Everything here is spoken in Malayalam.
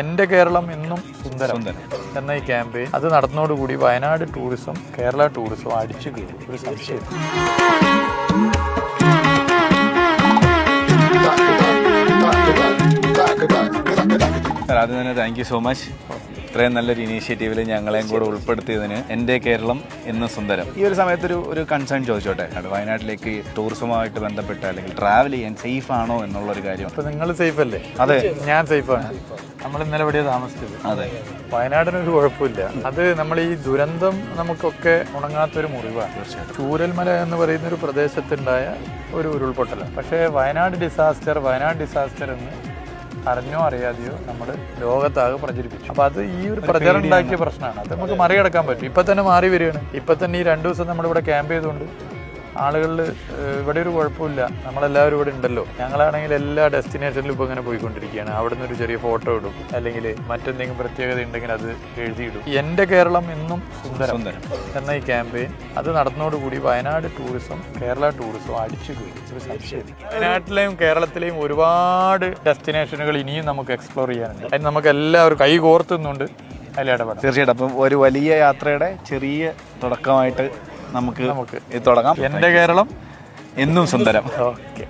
എന്റെ കേരളം എന്നും സുന്ദരം. എന്ന ഈ ക്യാമ്പയിൻ അത് നടന്നതോടുകൂടി വയനാട് ടൂറിസം കേരള ടൂറിസം അടിച്ചു കയറി ഒരു സംശയം. ആദ്യം തന്നെ താങ്ക് യു സോ മച്ച് ഇത്രയും നല്ലൊരു ഇനീഷ്യേറ്റീവിൽ ഞങ്ങളെയും കൂടെ ഉൾപ്പെടുത്തിയതിന് എന്റെ കേരളം എന്നും സുന്ദരം. ഈ ഒരു സമയത്തൊരു ഒരു കൺസേൺ ചോദിച്ചോട്ടെ? അത് വയനാട്ടിലേക്ക് ടൂറിസവുമായിട്ട് ബന്ധപ്പെട്ട് അല്ലെങ്കിൽ ട്രാവൽ ചെയ്യാൻ സേഫ് ആണോ എന്നുള്ള ഒരു കാര്യം. അപ്പൊ നിങ്ങൾ സേഫ് അല്ലേ? അതെ. ഞാൻ സേഫാണ് നമ്മൾ ഇന്നലെ ഇവിടെ താമസിച്ചത്. അതെ. വയനാടിനൊരു കുഴപ്പമില്ല. അത് നമ്മൾ ഈ ദുരന്തം നമുക്കൊക്കെ ഉണങ്ങാത്തൊരു മുറിവാണ്. തീർച്ചയായിട്ടും. ചൂരൽമല എന്ന് പറയുന്ന ഒരു പ്രദേശത്തുണ്ടായ ഒരു ഉരുൾപൊട്ടലാണ് പക്ഷേ വയനാട് ഡിസാസ്റ്റർ വയനാട് ഡിസാസ്റ്റർ എന്ന് അറിഞ്ഞോ അറിയാതെയോ നമ്മൾ ലോകത്താകെ പ്രചരിപ്പിച്ചു. അപ്പൊ അത് ഈ ഒരു പ്രചരണം ഉണ്ടാക്കിയ പ്രശ്നമാണ്. അത് നമുക്ക് മറികടക്കാൻ പറ്റും. ഇപ്പൊ തന്നെ മാറി വരികയാണ്. ഇപ്പൊ തന്നെ ഈ രണ്ടു ദിവസം നമ്മളിവിടെ ക്യാമ്പ് ചെയ്തുകൊണ്ട് ആളുകളിൽ ഇവിടെ ഒരു കുഴപ്പമില്ല. നമ്മളെല്ലാവരും ഇവിടെ ഉണ്ടല്ലോ. ഞങ്ങളാണെങ്കിൽ എല്ലാ ഡെസ്റ്റിനേഷനിലും ഇപ്പോൾ ഇങ്ങനെ പോയിക്കൊണ്ടിരിക്കുകയാണ്. അവിടെ നിന്ന് ഒരു ചെറിയ ഫോട്ടോ ഇടും. അല്ലെങ്കിൽ മറ്റെന്തെങ്കിലും പ്രത്യേകത ഉണ്ടെങ്കിൽ അത് എഴുതിയിടും. എന്റെ കേരളം എന്നും സുന്ദരം. എന്ന ഈ ക്യാമ്പയിൻ അത് നടന്നതോടുകൂടി വയനാട് ടൂറിസം കേരള ടൂറിസം അടിച്ചു പോയി വയനാട്ടിലെയും കേരളത്തിലെയും ഒരുപാട് ഡെസ്റ്റിനേഷനുകൾ ഇനിയും നമുക്ക് എക്സ്പ്ലോർ ചെയ്യാനുണ്ട്. അതിന് നമുക്ക് എല്ലാവരും കൈ കോർത്തുന്നുണ്ട് അതിൽ ഇടപെടാം. തീർച്ചയായിട്ടും. അപ്പം ഒരു വലിയ യാത്രയുടെ ചെറിയ തുടക്കമായിട്ട് നമുക്ക് തുടങ്ങാം. എന്റെ കേരളം എന്നും സുന്ദരം. ഓക്കെ.